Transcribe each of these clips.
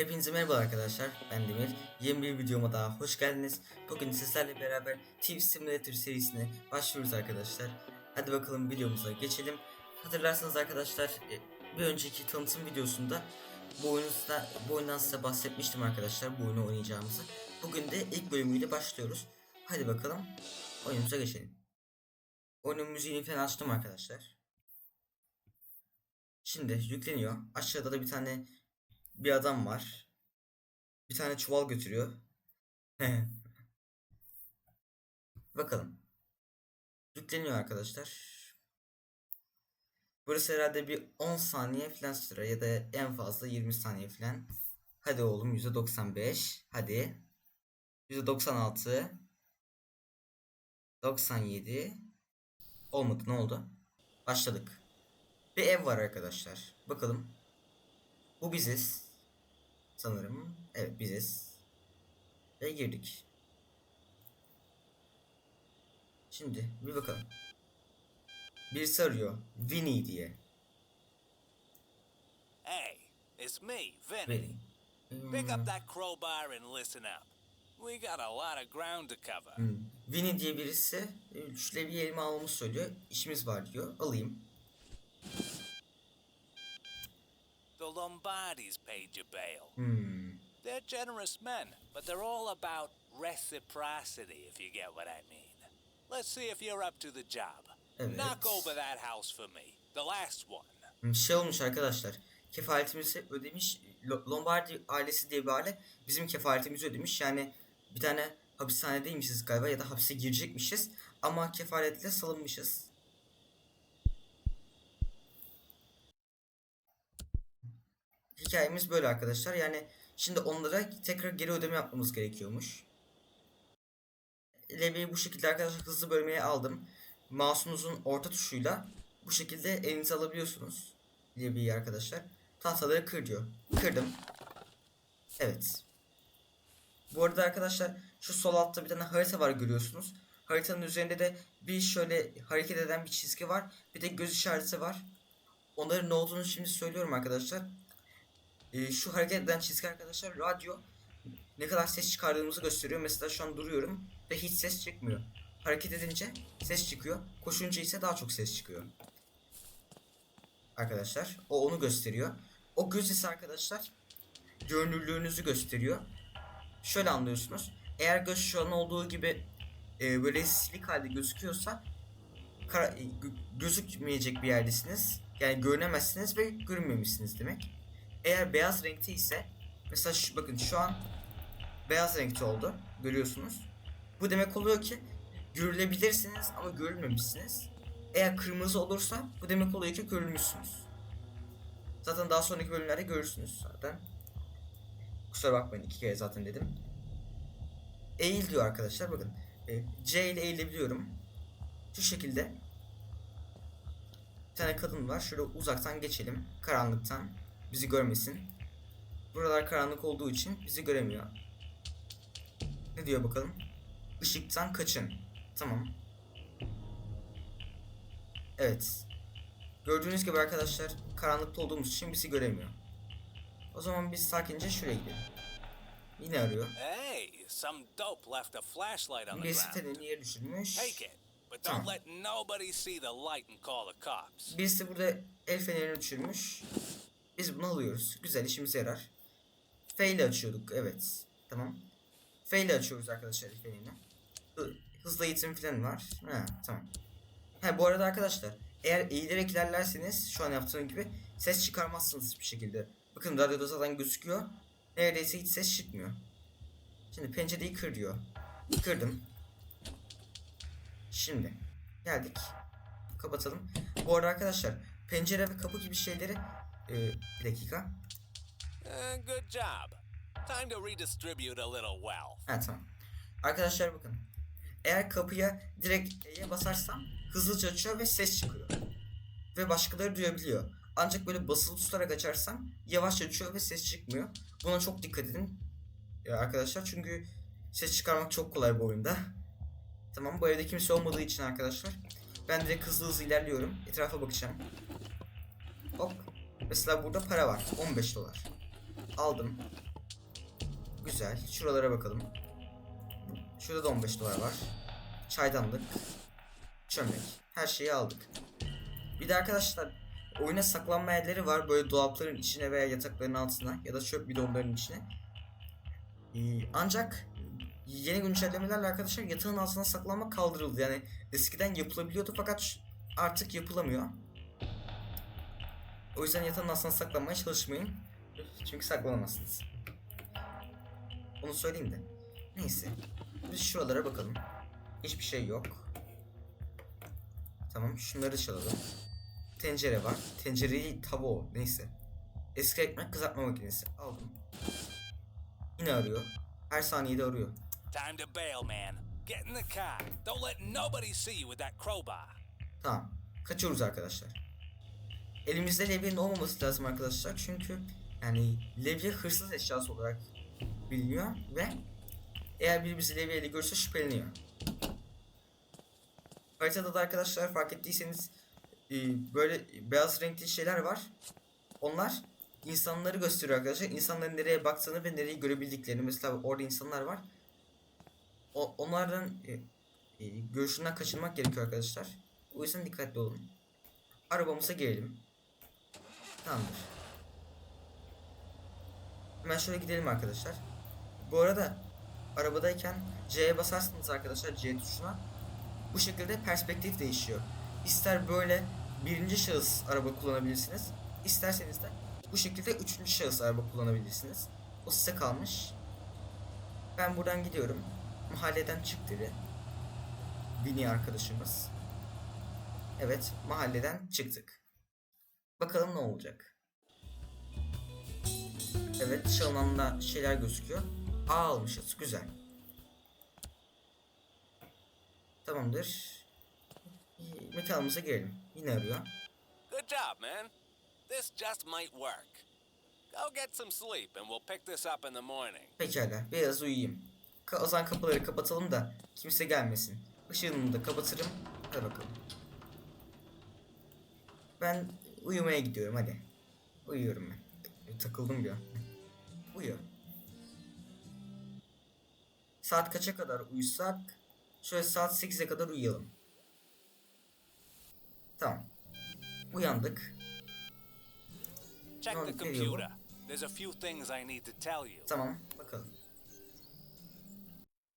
Hepinize merhaba arkadaşlar. Ben Demir. Yeni bir videoma daha hoş geldiniz. Bugün sizlerle beraber TV Simulator serisine başlıyoruz arkadaşlar. Hadi bakalım videomuza geçelim. Hatırlarsanız arkadaşlar e, bir önceki tanıtım videosunda bu, oyunuzda, bu oyundan size bahsetmiştim arkadaşlar bu oyunu oynayacağımızı. Bugün de ilk bölümüyle başlıyoruz. Hadi bakalım oyunumuza geçelim. Oyunun müziğini falan açtım arkadaşlar. Şimdi yükleniyor. Aşağıda da bir tane bir adam var. Bir tane çuval götürüyor. Bakalım. Yükleniyor arkadaşlar. Burası herhalde bir 10 saniye falan sürer ya da en fazla 20 saniye falan. Hadi oğlum %95. Hadi. %96. 97. Olmadı ne oldu? Başladık. Bir ev var arkadaşlar. Bakalım. Bu biziz. Sanırım. Evet biziz. Ve girdik. Şimdi bir bakalım. Birisi arıyor. Vinny diye. Hey, it's me, Vinny. Vinny. Pick up that crowbar and listen up. We got a lot of ground to cover. Hmm. Vinny diye birisi levyeyi elime almamı söylüyor. İşimiz var diyor. Alayım. Lombardis paid you bail. Hmm. They're generous men, but they're all about reciprocity, if you get what I mean. Let's see if you're up to the job. Evet. Knock over that house for me, the last one. Hmm, Şey olmuş arkadaşlar. Kefaletimizi ödemiş. Lo- Lombardi ailesi diye bir aile bizim kefaletimizi ödemiş. Yani bir tane hapishanedeymişiz galiba ya da hapse girecekmişiz. Ama kefaletle salınmışız. Hikayemiz böyle arkadaşlar. Yani şimdi onlara tekrar geri ödeme yapmamız gerekiyormuş. Levyeyi bu şekilde arkadaşlar hızlı bölmeye aldım. Mouse'unuzun orta tuşuyla bu şekilde elinize alabiliyorsunuz. Levyeyi arkadaşlar. Tahtaları kır diyor. Kırdım. Evet. Bu arada arkadaşlar şu sol altta bir tane harita var görüyorsunuz. Haritanın üzerinde de bir şöyle hareket eden bir çizgi var. Bir de göz işareti var. Onların ne olduğunu şimdi söylüyorum arkadaşlar. Ee, şu hareket eden çizgi arkadaşlar radyo ne kadar ses çıkardığımızı gösteriyor. Mesela şu an duruyorum ve hiç ses çıkmıyor. Hareket edince ses çıkıyor. Koşunca ise daha çok ses çıkıyor. Arkadaşlar o onu gösteriyor. O göz ise arkadaşlar görünürlüğünüzü gösteriyor. Şöyle anlıyorsunuz. Eğer göz şu an olduğu gibi e, böyle silik halde gözüküyorsa kara, e, gö- gözükmeyecek bir yerdesiniz. Yani görünemezsiniz ve görünmemişsiniz demek. Eğer beyaz renkte ise mesela şu, bakın şu an beyaz renkte oldu. Görüyorsunuz. Bu demek oluyor ki görülebilirsiniz ama görülmemişsiniz. Eğer kırmızı olursa bu demek oluyor ki görülmüşsünüz. Zaten daha sonraki bölümlerde görürsünüz zaten. Kusura bakmayın iki kere zaten dedim. Eğil diyor arkadaşlar bakın. E, C ile eğilebiliyorum. Şu şekilde. Bir tane kadın var. Şöyle uzaktan geçelim. Karanlıktan. Bizi görmesin. Buralar karanlık olduğu için bizi göremiyor. Ne diyor bakalım? Işıktan kaçın. Tamam. Evet. Gördüğünüz gibi arkadaşlar karanlıkta olduğumuz için bizi göremiyor. O zaman biz sakince şuraya gidelim. Yine arıyor. Hey, some dope left a flashlight on the Birisi ground. telini yere düşürmüş. Take it, but don't let nobody see the light and call the cops. Birisi burada el fenerini düşürmüş. Biz bunu alıyoruz. Güzel işimize yarar. F ile açıyorduk. Evet. Tamam. F ile açıyoruz arkadaşlar. Hı- Hızlı eğitim falan var. Ha, tamam. Ha bu arada arkadaşlar eğer eğilerek ilerlerseniz şu an yaptığım gibi ses çıkarmazsınız hiçbir şekilde. Bakın radyoda zaten gözüküyor. Neredeyse hiç ses çıkmıyor. Şimdi pencereyi kır diyor. Kırdım. Şimdi geldik. Kapatalım. Bu arada arkadaşlar pencere ve kapı gibi şeyleri e, bir dakika. Eh, good job. Time to redistribute a little wealth. Ha tamam. Arkadaşlar bakın. Eğer kapıya direkt E'ye basarsam hızlıca açıyor ve ses çıkıyor. Ve başkaları duyabiliyor. Ancak böyle basılı tutarak açarsam yavaş açıyor ve ses çıkmıyor. Buna çok dikkat edin e, arkadaşlar. Çünkü ses çıkarmak çok kolay bu oyunda. Tamam bu evde kimse olmadığı için arkadaşlar. Ben direkt hızlı hızlı ilerliyorum. Etrafa bakacağım. Hop. Mesela burada para var. 15 dolar. Aldım. Güzel. Şuralara bakalım. Şurada da 15 dolar var. Çaydanlık. Çömlek. Her şeyi aldık. Bir de arkadaşlar oyuna saklanma yerleri var. Böyle dolapların içine veya yatakların altına ya da çöp bidonlarının içine. Ee, ancak yeni güncellemelerle arkadaşlar yatağın altına saklanma kaldırıldı. Yani eskiden yapılabiliyordu fakat artık yapılamıyor. O yüzden yatağın altına saklanmaya çalışmayın. Çünkü saklanamazsınız. Onu söyleyeyim de. Neyse. Biz şuralara bakalım. Hiçbir şey yok. Tamam şunları çalalım. Tencere var. Tencereyi tava o. Neyse. Eski ekmek kızartma makinesi. Aldım. Yine arıyor. Her saniyede arıyor. Time to bail, man. Get in the car. Don't let nobody see you with that crowbar. Tamam. Kaçıyoruz arkadaşlar. Elimizde levyenin olmaması lazım arkadaşlar. Çünkü yani levye hırsız eşyası olarak biliniyor ve eğer biri bizi levyeyle görürse şüpheleniyor. Haritada da arkadaşlar fark ettiyseniz e, böyle beyaz renkli şeyler var. Onlar insanları gösteriyor arkadaşlar. İnsanların nereye baktığını ve nereyi görebildiklerini. Mesela orada insanlar var. O, onlardan e, e, görüşünden kaçınmak gerekiyor arkadaşlar. O yüzden dikkatli olun. Arabamıza girelim. Tamamdır. Hemen şöyle gidelim arkadaşlar. Bu arada arabadayken C'ye basarsınız arkadaşlar C tuşuna. Bu şekilde perspektif değişiyor. İster böyle birinci şahıs araba kullanabilirsiniz. İsterseniz de bu şekilde üçüncü şahıs araba kullanabilirsiniz. O size kalmış. Ben buradan gidiyorum. Mahalleden çık dedi. Vini arkadaşımız. Evet, mahalleden çıktık. Bakalım ne olacak. Evet, çalınanda şeyler gözüküyor. A almışız, güzel. Tamamdır. Mekanımıza girelim. Yine arıyor. Good job, man. This just might work. Go get some sleep and we'll pick this up in the morning. Pekala, biraz uyuyayım. Ka- O zaman kapıları kapatalım da kimse gelmesin. Işığını da kapatırım. Hadi bakalım. Ben uyumaya gidiyorum hadi. Uyuyorum ben. Takıldım bir an. Uyu. Saat kaça kadar uyusak? Şöyle saat 8'e kadar uyuyalım. Tamam. Uyandık. Check the go. computer. There's a few things I need to tell you. Tamam bakalım.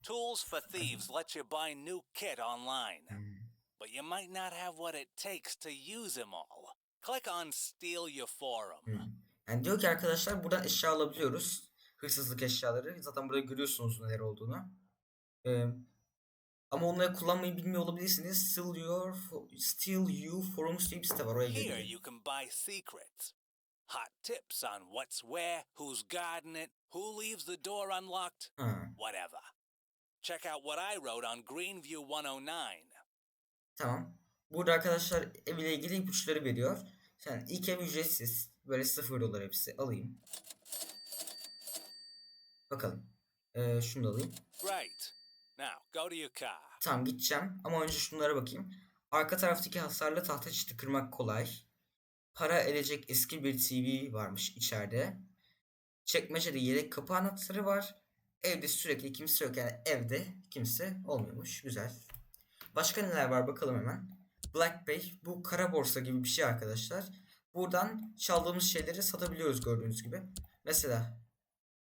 Tools for Thieves let you buy new kit online. Hmm. But you might not have what it takes to use them all. Click on Steal Your Forum. Hmm. Yani diyor ki arkadaşlar buradan eşya alabiliyoruz. Hırsızlık eşyaları. Zaten burada görüyorsunuz neler olduğunu. Ee, ama onları kullanmayı bilmiyor olabilirsiniz. Steal Your, Steal You Forums diye bir site var. Oraya Here you can buy secrets. Hot tips on what's where, who's guarding it, who leaves the door unlocked, Ha, whatever. Check out what I wrote on Greenview 109. tamam. Burada arkadaşlar ev ile ilgili ipuçları veriyor. Yani ilk ev ücretsiz. Böyle sıfır dolar hepsi. Alayım. Bakalım. Ee, şunu da alayım. Great. Now, go to your car. Tamam gideceğim ama önce şunlara bakayım. Arka taraftaki hasarlı tahta çiti kırmak kolay. Para edecek eski bir TV varmış içeride. Çekmecede yedek kapı anahtarı var. Evde sürekli kimse yok yani evde kimse olmuyormuş. Güzel. Başka neler var bakalım hemen. Black Bay bu kara borsa gibi bir şey arkadaşlar. Buradan çaldığımız şeyleri satabiliyoruz gördüğünüz gibi. Mesela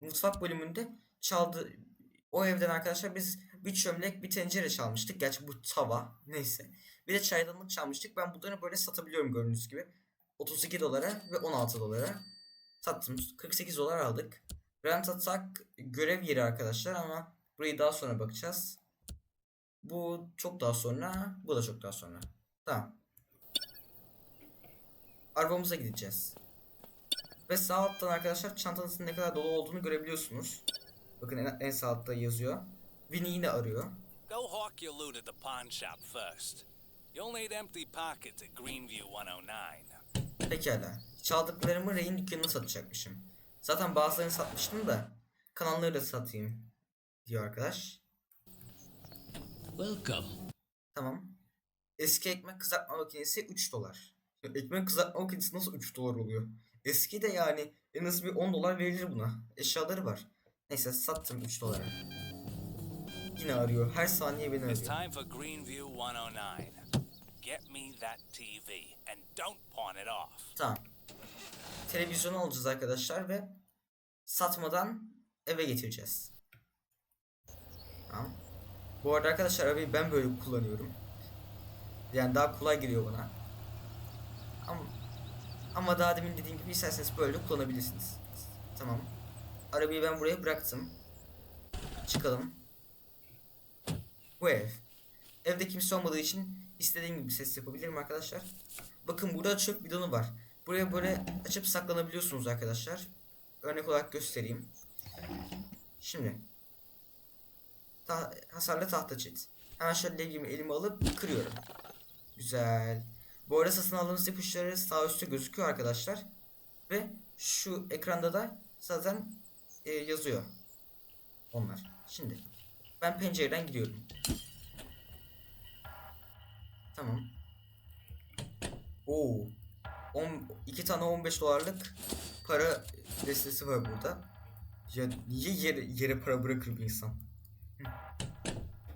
mutfak bölümünde çaldı o evden arkadaşlar biz bir çömlek bir tencere çalmıştık. Gerçi bu tava neyse. Bir de çaydanlık çalmıştık. Ben bunları böyle satabiliyorum gördüğünüz gibi. 32 dolara ve 16 dolara sattım. 48 dolar aldık. Rent Attack görev yeri arkadaşlar ama burayı daha sonra bakacağız. Bu çok daha sonra. Bu da çok daha sonra. Tamam. Arabamıza gideceğiz. Ve sağ alttan arkadaşlar çantanızın ne kadar dolu olduğunu görebiliyorsunuz. Bakın en, en sağ altta yazıyor. Winnie yine arıyor. Go hawk your loot at the pawn shop first. You'll need empty pockets at Greenview 109. Pekala. Çaldıklarımı rehin dükkanına satacakmışım. Zaten bazılarını satmıştım da kalanları da satayım diyor arkadaş. Welcome. Tamam. Eski ekmek kızartma makinesi 3 dolar. Ekmek kızartma makinesi nasıl 3 dolar oluyor? Eski de yani en az bir 10 dolar verilir buna. Eşyaları var. Neyse sattım 3 dolara. Yine arıyor. Her saniye beni It's arıyor. time for Greenview 109. Get me that TV and don't pawn it off. Tamam. Televizyonu alacağız arkadaşlar ve satmadan eve getireceğiz. Tamam. Bu arada arkadaşlar arabayı ben böyle kullanıyorum. Yani daha kolay geliyor bana. Ama, ama daha demin dediğim gibi isterseniz böyle kullanabilirsiniz. Tamam. Arabayı ben buraya bıraktım. Çıkalım. Bu ev. Evde kimse olmadığı için istediğim gibi ses yapabilirim arkadaşlar. Bakın burada çöp bidonu var. Buraya böyle açıp saklanabiliyorsunuz arkadaşlar. Örnek olarak göstereyim. Şimdi. Ta hasarlı tahta çit. Hemen şöyle elime alıp kırıyorum. Güzel. Bu arada satın aldığınız ipuçları sağ üstte gözüküyor arkadaşlar. Ve şu ekranda da zaten e, yazıyor. Onlar. Şimdi. Ben pencereden gidiyorum. Tamam. Oo. 10, iki tane 15 dolarlık para destesi var burada. Ya niye yere, yere para bırakır bir insan?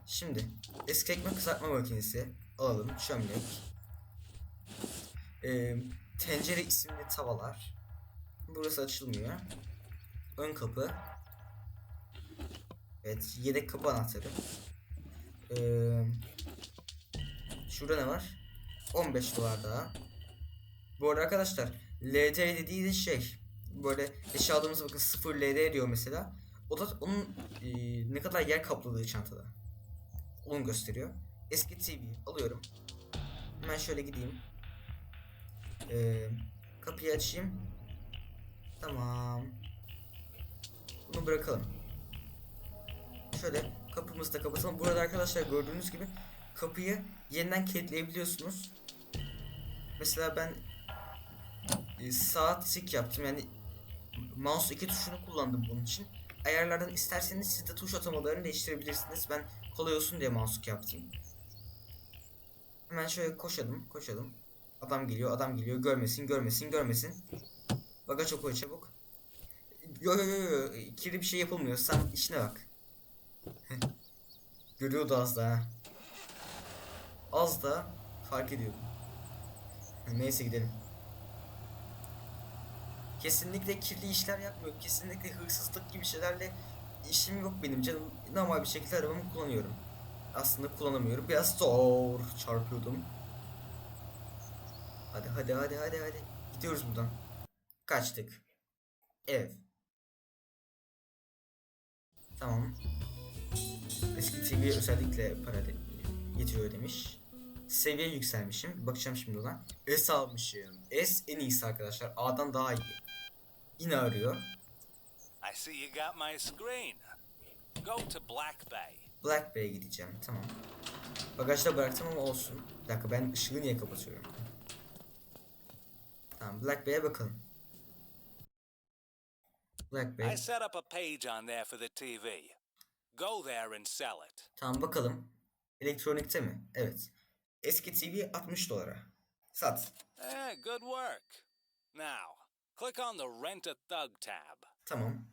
Şimdi eski ekmek kızartma makinesi alalım. Çömlek. Ee, tencere isimli tavalar. Burası açılmıyor. Ön kapı. Evet, yedek kapı anahtarı. Ee, şurada ne var? 15 dolar daha. Bu arada arkadaşlar LD dediği de şey böyle eşya aldığımızda bakın 0 LD diyor mesela. O da onun e, ne kadar yer kapladığı çantada. Onu gösteriyor. Eski TV alıyorum. Hemen şöyle gideyim. Ee, kapıyı açayım. Tamam. Bunu bırakalım. Şöyle kapımızı da kapatalım. Burada arkadaşlar gördüğünüz gibi kapıyı yeniden kilitleyebiliyorsunuz. Mesela ben e, saat tik yaptım yani mouse iki tuşunu kullandım bunun için. Ayarlardan isterseniz siz de tuş atamalarını değiştirebilirsiniz. Ben kolay olsun diye mouse yaptım. Hemen şöyle koşalım, koşalım. Adam geliyor, adam geliyor. Görmesin, görmesin, görmesin. Bagaja koy çabuk. Yo yo yo yo, kirli bir şey yapılmıyor. Sen işine bak. Görüyordu az daha. Az da fark ediyordu. Neyse gidelim. Kesinlikle kirli işler yapmıyorum. Kesinlikle hırsızlık gibi şeylerle işim yok benim canım. Normal bir şekilde arabamı kullanıyorum. Aslında kullanamıyorum. Biraz zor çarpıyordum. Hadi hadi hadi hadi hadi. Gidiyoruz buradan. Kaçtık. Ev. Tamam. Eski TV özellikle para de- getiriyor demiş. Seviye yükselmişim. Bakacağım şimdi ona. S almışım. S en iyisi arkadaşlar. A'dan daha iyi. Yine arıyor. I see you got my screen. Go to Black Bay. Black Bay'e gideceğim. Tamam. Bagajda bıraktım ama olsun. Bir dakika ben ışığı niye kapatıyorum? Tamam Black Bay'e bakalım. Black Bay. I set up a page on there for the TV. Go there and sell it. Tamam bakalım. Elektronikte mi? Evet. Eski TV 60 dolara. Sat. Eh, good work. Now, click on the Rent a Thug tab. Tamam.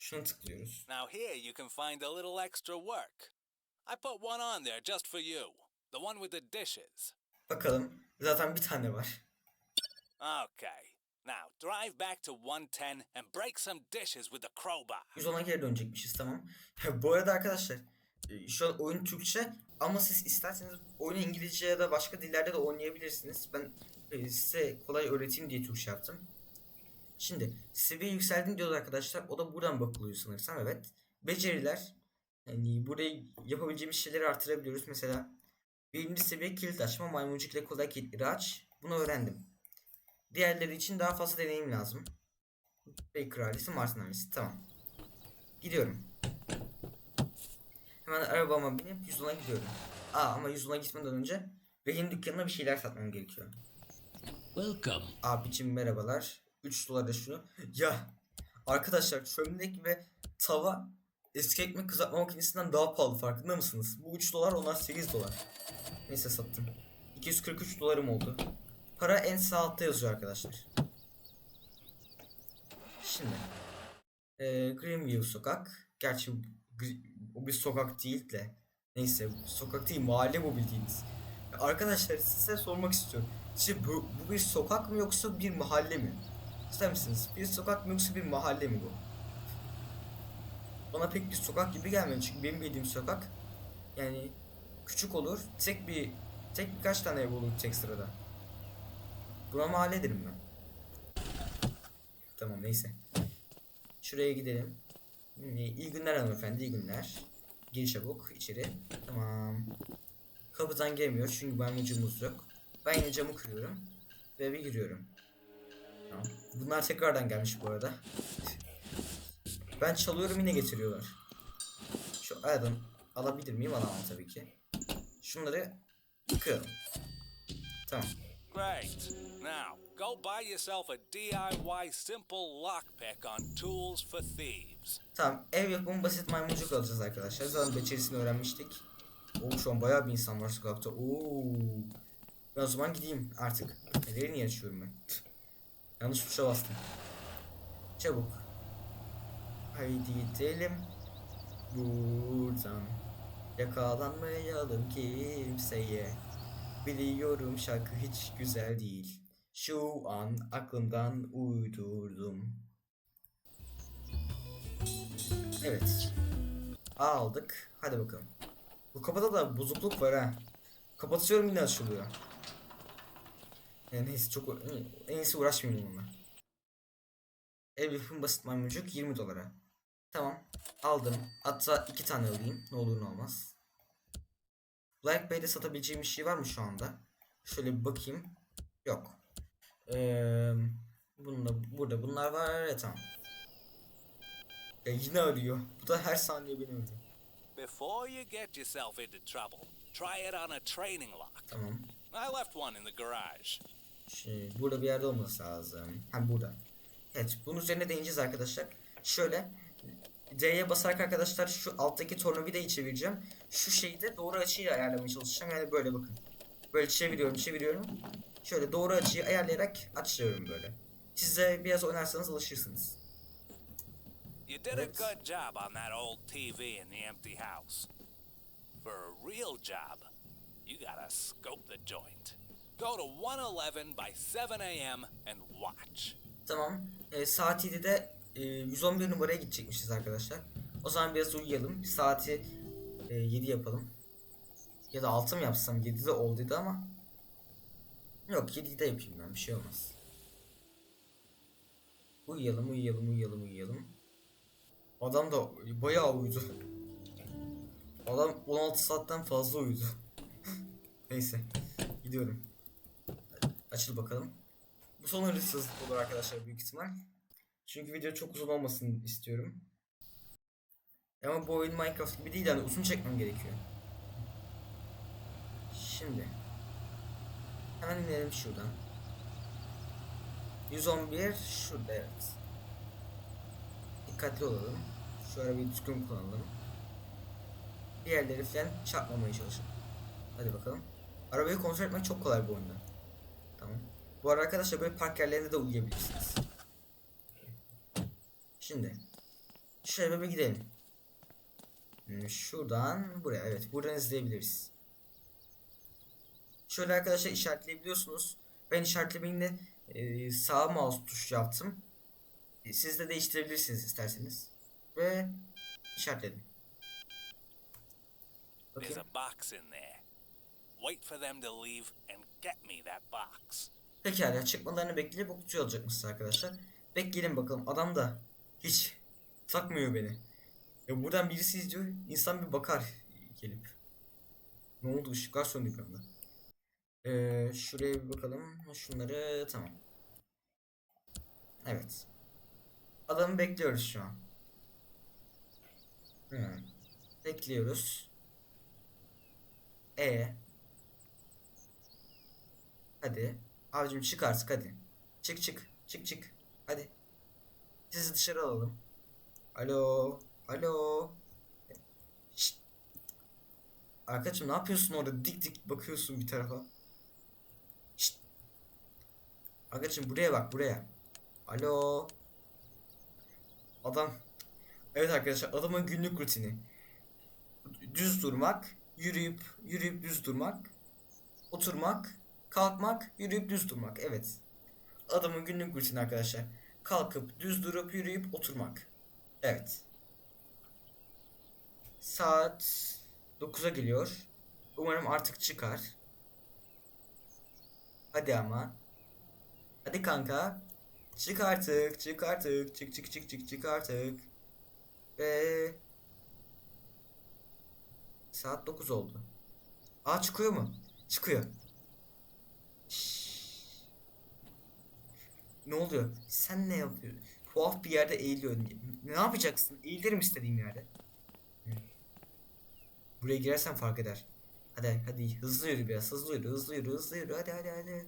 Şunu tıklıyoruz. Now here you can find a little extra work. I put one on there just for you. The one with the dishes. Bakalım. Zaten bir tane var. Okay. Now drive back to 110 and break some dishes with the crowbar. 110'a geri dönecekmişiz tamam. Bu arada arkadaşlar e, şu an oyun Türkçe ama siz isterseniz oyunu İngilizce ya da başka dillerde de oynayabilirsiniz. Ben e, size kolay öğreteyim diye Türkçe yaptım. Şimdi seviye yükseldin diyorlar arkadaşlar. O da buradan bakılıyor sanırsam evet. Beceriler. Yani burayı yapabileceğimiz şeyleri artırabiliyoruz. Mesela birinci seviye kilit açma, maymuncuk ile kolay kilitleri aç. Bunu öğrendim. Diğerleri için daha fazla deneyim lazım. Baker ailesi, Martin ailesi. Tamam. Gidiyorum. Hemen arabama binip 110'a gidiyorum. Aa ama 110'a gitmeden önce rehin dükkanına bir şeyler satmam gerekiyor. Welcome. Abicim merhabalar. 3 dolara şunu. Ya arkadaşlar çömlek ve tava eski ekmek kızartma makinesinden daha pahalı farkında mısınız? Bu 3 dolar onlar 8 dolar. Neyse sattım. 243 dolarım oldu. Para en sağ altta yazıyor arkadaşlar. Şimdi. Ee, Greenview sokak. Gerçi o bir sokak değil de. Neyse sokak değil mahalle bu bildiğiniz. Arkadaşlar size sormak istiyorum. Sizce bu, bu bir sokak mı yoksa bir mahalle mi? İster misiniz? Bir sokak mı yoksa bir mahalle mi bu? Bana pek bir sokak gibi gelmiyor çünkü benim bildiğim sokak yani küçük olur. Tek bir tek birkaç tane ev olur tek sırada. Buna mahalle derim ben. Tamam neyse. Şuraya gidelim. Hmm, İyi günler hanımefendi, iyi günler. Gir çabuk içeri. Tamam. Kapıdan gelmiyor çünkü banyocuğumuz yok. Ben yine camı kırıyorum. Ve eve giriyorum. Bunlar tekrardan gelmiş bu arada. Ben çalıyorum yine getiriyorlar. Şu aradan alabilir miyim? Alamam tabii ki. Şunları kıralım. Tamam. Great. Now, go buy yourself a DIY simple lockpick on Tools for Thieves. Tamam. Ev yapımı basit maymuncuk alacağız arkadaşlar. Zaten becerisini öğrenmiştik. Oo şu an bayağı bir insan var sokakta. Oo. Ben o zaman gideyim artık. Neleri niye açıyorum ben? Yanlış tuşa bastım. Çabuk. Haydi gidelim. Buradan. Yakalanmayalım kimseye. Biliyorum şarkı hiç güzel değil. Şu an aklımdan uydurdum. Evet. Aldık. Hadi bakalım. Bu kapıda da bozukluk var ha. Kapatıyorum yine açılıyor. Yani neyse çok en iyisi uğraşmayayım onunla. Ev yapım basit maymuncuk 20 dolara. Tamam. Aldım. Hatta iki tane alayım. Ne olur ne olmaz. Black Bay'de satabileceğim bir şey var mı şu anda? Şöyle bir bakayım. Yok. Ee, bunda, burada bunlar var. Evet tamam. Ya yine arıyor. Bu da her saniye beni arıyor. Before you get yourself into trouble, try it on a training lock. Tamam. I left one in the garage. Şey, burada bir yerde olması lazım. Ha burada. Evet bunun üzerine değineceğiz arkadaşlar. Şöyle D'ye basarak arkadaşlar şu alttaki tornavidayı çevireceğim. Şu şeyi de doğru açıyla ayarlamaya çalışacağım. Yani böyle bakın. Böyle çeviriyorum çeviriyorum. Şöyle doğru açıyı ayarlayarak açıyorum böyle. Siz de biraz oynarsanız alışırsınız. You did a good job on that old TV in the empty house. For a real job, you gotta scope the joint. Go to 111 by 7 a.m. and watch. Tamam. E, saat 7'de e, 111 numaraya gidecekmişiz arkadaşlar. O zaman biraz uyuyalım. Saati e, 7 yapalım. Ya da 6 mı yapsam? 7'de olduydu ama. Yok 7'de yapayım ben. Bir şey olmaz. Uyuyalım, uyuyalım, uyuyalım, uyuyalım. Adam da bayağı uyudu. Adam 16 saatten fazla uyudu. Neyse. Gidiyorum. Açıl bakalım. Bu son hırsızlık olur arkadaşlar büyük ihtimal. Çünkü video çok uzun olmasını istiyorum. Ama bu oyun Minecraft gibi değil yani uzun çekmem gerekiyor. Şimdi. Hemen inelim şuradan. 111 şurada evet. Dikkatli olalım. Şu arabayı düzgün kullanalım. Bir yerleri falan çarpmamaya çalışın. Hadi bakalım. Arabayı kontrol etmek çok kolay bu oyunda. Bu arada arkadaşlar böyle park yerlerinde de uyuyabilirsiniz. Şimdi şöyle bir gidelim. Hmm, Şuradan buraya evet buradan izleyebiliriz. Şöyle arkadaşlar işaretleyebiliyorsunuz. Ben işaretlemeyi e, sağ mouse tuşu yaptım. E, siz de değiştirebilirsiniz isterseniz. Ve işaretledim. There's Bakayım. a box in there. Wait for them to leave and get me that box. Pekala çıkmalarını bekleyip o kutuyu alacakmışız arkadaşlar. Bekleyelim bakalım. Adam da hiç takmıyor beni. Ya buradan birisi izliyor. insan bir bakar gelip. Ne oldu ışıklar söndü bir anda. Ee, şuraya bir bakalım. Şunları tamam. Evet. Adamı bekliyoruz şu an. Hmm. Bekliyoruz. E Hadi. Abicim çık artık hadi. Çık çık. Çık çık. Hadi. Sizi dışarı alalım. Alo. Alo. Şşt. Arkadaşım ne yapıyorsun orada? Dik dik bakıyorsun bir tarafa. Şşt. Arkadaşım buraya bak buraya. Alo. Adam Evet arkadaşlar adamın günlük rutini. Düz durmak, yürüyüp yürüyüp düz durmak, oturmak, kalkmak, yürüyüp düz durmak. Evet. Adamın günlük rutini arkadaşlar. Kalkıp düz durup yürüyüp oturmak. Evet. Saat 9'a geliyor. Umarım artık çıkar. Hadi ama. Hadi kanka. Çık artık, çık artık, çık çık çık çık çık artık. Ve saat 9 oldu. Aa çıkıyor mu? Çıkıyor. Ne oluyor? Sen ne yapıyorsun? Tuhaf bir yerde eğiliyor. Ne, yapacaksın? Eğilirim istediğim yerde. Buraya girersen fark eder. Hadi hadi hızlı yürü biraz hızlı yürü hızlı yürü hızlı yürü hadi hadi hadi.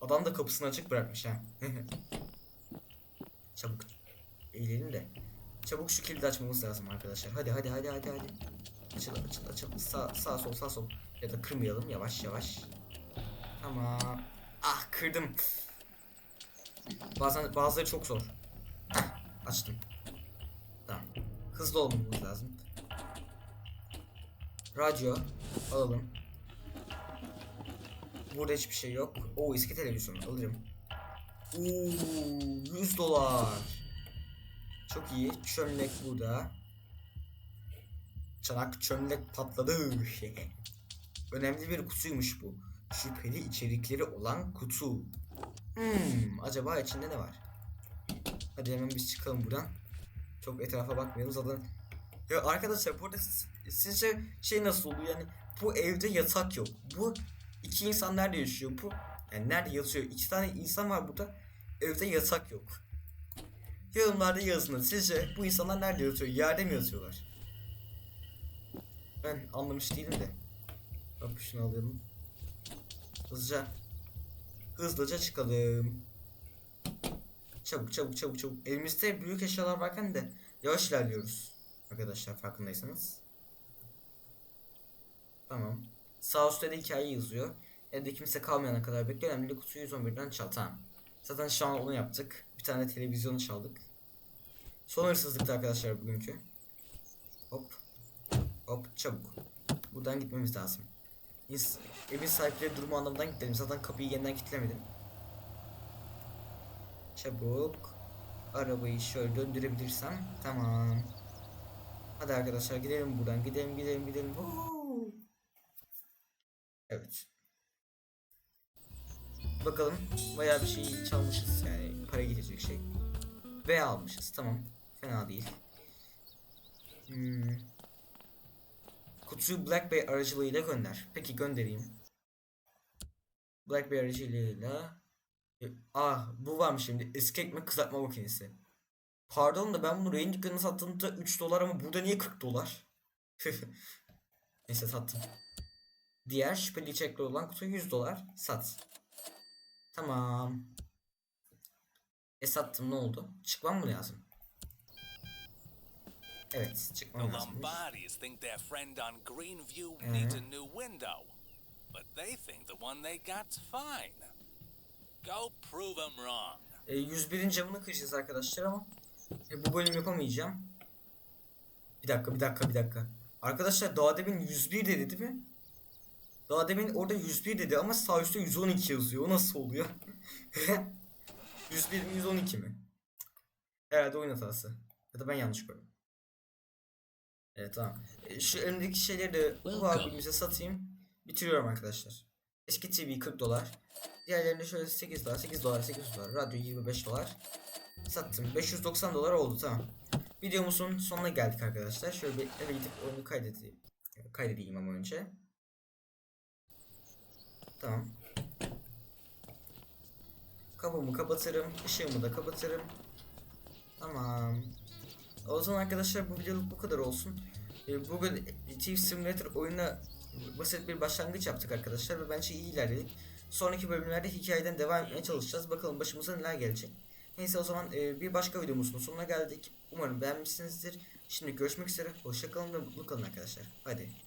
Adam da kapısını açık bırakmış ha. Çabuk eğilelim de. Çabuk şu kilidi açmamız lazım arkadaşlar. Hadi hadi hadi hadi hadi. Açıl açıl açıl. Sağ, sağ sol sağ sol. Ya da kırmayalım yavaş yavaş. Tamam. Ah kırdım. Bazen bazıları çok zor. Açtım. Tamam. Hızlı olmamız lazım. Radyo alalım. Burada hiçbir şey yok. O eski televizyon alırım. Oo, 100 dolar. Çok iyi. Çömlek burada. Çanak çömlek patladı. Önemli bir kutuymuş bu. Şüpheli içerikleri olan kutu. Hmm, acaba içinde ne var? Hadi hemen biz çıkalım buradan. Çok etrafa bakmayalım zaten. Ya arkadaşlar burada siz- sizce şey nasıl oluyor yani bu evde yatak yok. Bu iki insan nerede yaşıyor bu? Yani nerede yatıyor? İki tane insan var burada. Evde yatak yok. Yorumlarda yazın. Sizce bu insanlar nerede yatıyor? Yerde mi yatıyorlar? Ben anlamış değilim de. Hop şunu alalım. Hızlıca. Hızlıca çıkalım. Çabuk çabuk çabuk çabuk. Elimizde büyük eşyalar varken de yavaş ilerliyoruz. Arkadaşlar farkındaysanız. Tamam. Sağ üstte de hikaye yazıyor. Evde kimse kalmayana kadar bekle. Önemli kutuyu 111'den çal. Tamam. Zaten şu an onu yaptık. Bir tane televizyonu çaldık. Son hırsızlıktı arkadaşlar bugünkü. Hop. Hop çabuk. Buradan gitmemiz lazım. İns evin sahipleri durumu anlamından gidelim. Zaten kapıyı yeniden kilitlemedim. Çabuk. Arabayı şöyle döndürebilirsem. Tamam. Hadi arkadaşlar gidelim buradan. Gidelim gidelim gidelim. Evet. Bakalım bayağı bir şey çalmışız yani para gidecek şey. Ve almışız tamam. Fena değil. Hmm. Kutuyu Black Bay aracılığıyla gönder. Peki göndereyim. Black Bay aracılığıyla. Ah bu varmış şimdi. Eski ekmek kızartma makinesi. Pardon da ben bunu Rain dükkanına sattığımda 3 dolar ama burada niye 40 dolar? Neyse sattım. Diğer şüpheli içerikli olan kutu 100 dolar. Sat. Tamam. E sattım ne oldu? Çıkmam mı lazım? Evet The. Lombardis think their friend on Greenview needs a new window, but they think the one they got's fine. Go prove them wrong. E, 101'in camını kıracağız arkadaşlar ama e, bu bölüm yapamayacağım. Bir dakika bir dakika bir dakika. Arkadaşlar daha demin 101 dedi değil mi? Daha demin orada 101 dedi ama sağ üstte 112 yazıyor. O nasıl oluyor? 101 mi 112 mi? Herhalde oyun hatası. Ya da ben yanlış gördüm. Evet tamam. E, şu elimdeki şeyleri de bu Welcome. abimize satayım. Bitiriyorum arkadaşlar. Eski TV 40 dolar. Diğerlerinde şöyle 8 dolar, 8 dolar, 8 dolar. Radyo 25 dolar. Sattım. 590 dolar oldu tamam. Videomuzun sonuna geldik arkadaşlar. Şöyle bir eve gidip oyunu kaydedeyim. Kaydedeyim ama önce. Tamam. Kapımı kapatırım. ışığımı da kapatırım. Tamam. O zaman arkadaşlar bu videoluk bu kadar olsun. Ee, Bugün Chief Simulator oyuna basit bir başlangıç yaptık arkadaşlar ve bence iyi ilerledik. Sonraki bölümlerde hikayeden devam etmeye çalışacağız. Bakalım başımıza neler gelecek. Neyse o zaman e, bir başka videomuzun sonuna geldik. Umarım beğenmişsinizdir. Şimdi görüşmek üzere. Hoşçakalın ve mutlu kalın arkadaşlar. Hadi.